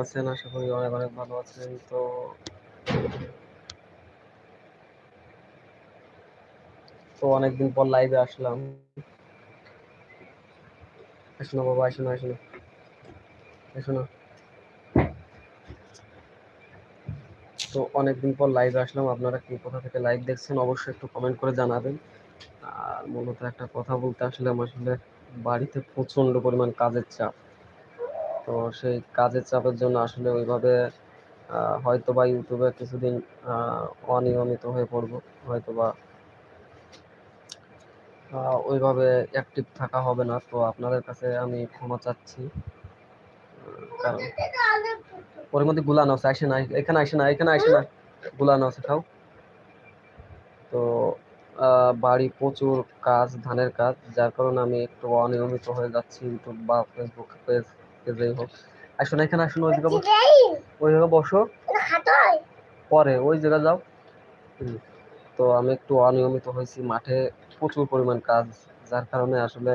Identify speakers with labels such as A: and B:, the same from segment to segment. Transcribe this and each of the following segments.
A: আছেন, আশা করি অনেক অনেক ভালো আছেন। তো তো অনেকদিন পর লাইভে আসলাম। আসুন বাবা আসুন আসুন আসুন তো অনেকদিন পর লাইভে আসলাম। আপনারা কি কোথা থেকে লাইভ দেখছেন অবশ্যই একটু কমেন্ট করে জানাবেন। আর মূলত একটা কথা বলতে আসলে আমার আসলে বাড়িতে প্রচণ্ড পরিমাণ কাজের চাপ। তো সেই কাজের চাপের জন্য আসলে ওইভাবে হয়তো বা ইউটিউবে কিছুদিন অনিয়মিত হয়ে পড়ব হয়তো বা ওইভাবে অ্যাক্টিভ থাকা হবে না। তো আপনাদের কাছে আমি ক্ষমা চাচ্ছি। কারণ ওর মধ্যে গুলানো আছে আসে না, এখানে আসে না, এখানে আসে না, গুলানো আছে, খাও। তো বাড়ি প্রচুর কাজ, ধানের কাজ, যার কারণে আমি একটু অনিয়মিত হয়ে যাচ্ছি, ইউটিউব বা ফেসবুক পেজ পেজেই হোক। আসুন এখানে আসুন ওই জায়গা ওই জায়গা বসো। পরে ওই জায়গা যাও। তো আমি একটু অনিয়মিত হয়েছি মাঠে প্রচুর পরিমাণ কাজ যার কারণে আসলে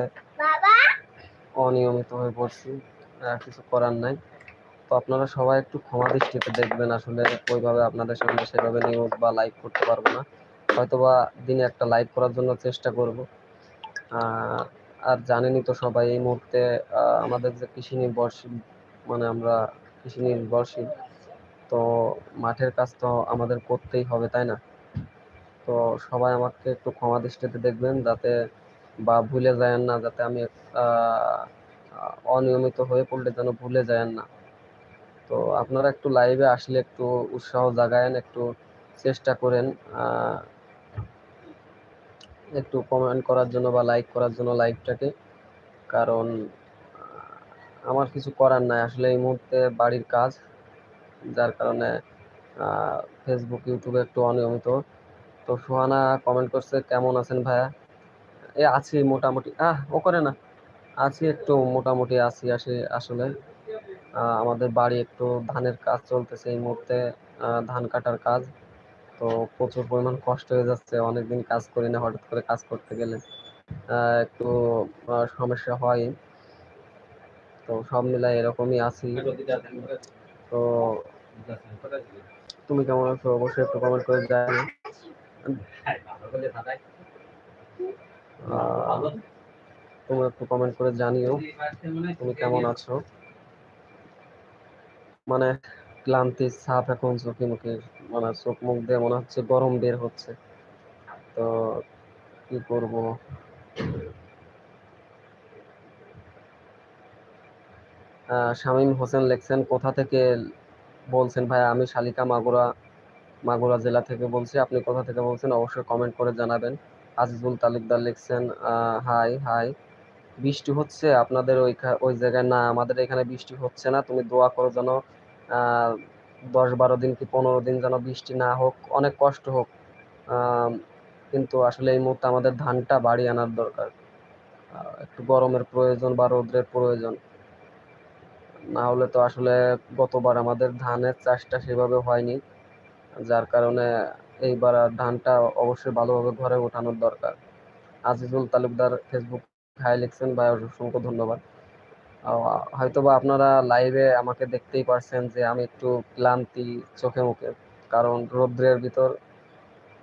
A: অনিয়মিত হয়ে পড়ছি আর কিছু করার নাই। তো আপনারা সবাই একটু ক্ষমা দৃষ্টিতে দেখবেন আসলে ওইভাবে আপনাদের সামনে সেভাবে নিউজ বা লাইভ করতে পারব না। হয়তোবা দিনে একটা লাইভ করার জন্য চেষ্টা করব। আর জানেনই তো সবাই, এই মুহূর্তে আমাদের যে কৃষি নির্ভরশীল মানে আমরা কৃষি নির্ভরশীল, তো মাঠের কাজ তো আমাদের করতেই হবে, তাই না? তো সবাই আমাকে একটু ক্ষমা দৃষ্টিতে দেখবেন, যাতে বা ভুলে যায় না, যাতে আমি অনিয়মিত হয়ে পড়লে যেন ভুলে যায় না। তো আপনারা একটু লাইভে আসলে একটু উৎসাহ জাগায়েন, একটু চেষ্টা করেন একটু কমেন্ট করার জন্য বা লাইক করার জন্য লাইভটাকে কারণ আমার কিছু করার নাই। আসলে এই মুহূর্তে বাড়ির কাজ, যার কারণে ফেসবুক ইউটিউবে একটু অনিয়মিত। তো সুহানা কমেন্ট করছে, কেমন আছেন ভাইয়া? এ, আছি মোটামুটি। আহ, ও করে না। আছি একটু মোটামুটি আছি আসি, আসলে। আমাদের বাড়ি একটু ধানের কাজ চলতেছে এই মুহূর্তে। ধান কাটার কাজ। তো প্রচুর পরিমাণ কষ্ট হয়ে যাচ্ছে। অনেকদিন কাজ করি না, হঠাৎ করে কাজ করতে গেলে একটু সমস্যা হয়। তো সব মিলাই এরকমই আছি। তো তুমি কেমন আছো? অবশ্যই একটু কমেন্ট করে জানাও। তুমি একটু কমেন্ট করে জানিও। তুমি কেমন আছো? মানে ক্লান্তি ছাপ এখন চোখে মুখে মানে চোখ মুখ দিয়ে মনে হচ্ছে গরম বের হচ্ছে। তো কি করব? শামীম হোসেন লেখছেন, কোথা থেকে বলছেন ভাই? আমি শালিকা মাগুরা মাগুরা জেলা থেকে বলছি। আপনি কোথা থেকে বলছেন? অবশ্যই কমেন্ট করে জানাবেন। আজিজুল তালুকদার লিখছেন হাই হাই বৃষ্টি হচ্ছে, আপনাদের ওই ওই জায়গায় না, আমাদের এখানে বৃষ্টি হচ্ছে না। তুমি দোয়া করো যেন দশ বারো দিন কি পনেরো দিন যেন বৃষ্টি না হোক, অনেক কষ্ট হোক কিন্তু আসলে এই মুহূর্তে আমাদের ধানটা বাড়ি আনার দরকার। একটু গরমের প্রয়োজন বা রৌদ্রের প্রয়োজন, না হলে তো আসলে গতবার আমাদের ধানের চাষটা সেভাবে হয়নি, যার কারণে এইবার ধানটা অবশ্যই ভালোভাবে ঘরে ওঠানোর দরকার। আজিজুল তালুকদার, ফেসবুক, হাই লিখছেন, ভাই অসংখ্য ধন্যবাদ। হয়তো বা আপনারা লাইভে আমাকে দেখতেই পারছেন যে আমি একটু ক্লান্তি চোখে মুখে, কারণ রৌদ্রের ভিতর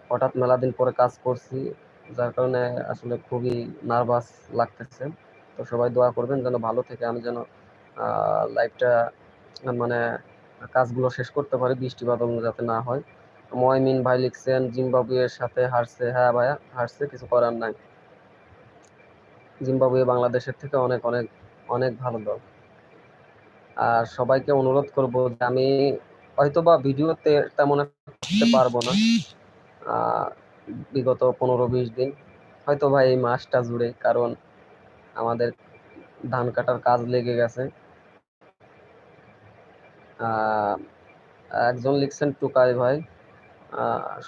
A: হঠাৎ মেলা দিন পরে কাজ করছি, যার কারণে আসলে খুবই নার্ভাস লাগতেছে। তো সবাই দোয়া করবেন যেন ভালো থেকে আমি যেন লাইভটা মানে কাজগুলো শেষ করতে পারি, বৃষ্টি বাদল যাতে না হয়। ময়মিন ভাই লিখছেন, জিম্বাবুয়ের সাথে হারছে। হ্যাঁ ভাইয়া, হারছে, কিছু করার নাই। জিম্বাবুয়ে বাংলাদেশের থেকে অনেক অনেক অনেক ভালো দল। আর সবাইকে অনুরোধ করব যে আমি হয়তো বা ভিডিওতে তেমন করতে পারব না। বিগত পনেরো বিশ দিন। হয়তো ভাই এই মাসটা জুড়ে, কারণ আমাদের ধান কাটার কাজ লেগে গেছে। একজন লিখছেন টুকাই ভাই।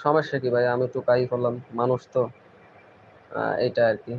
A: সমস্যা কি ভাই, আমি টুকাই করলাম মানুষ তো এটা আর কি।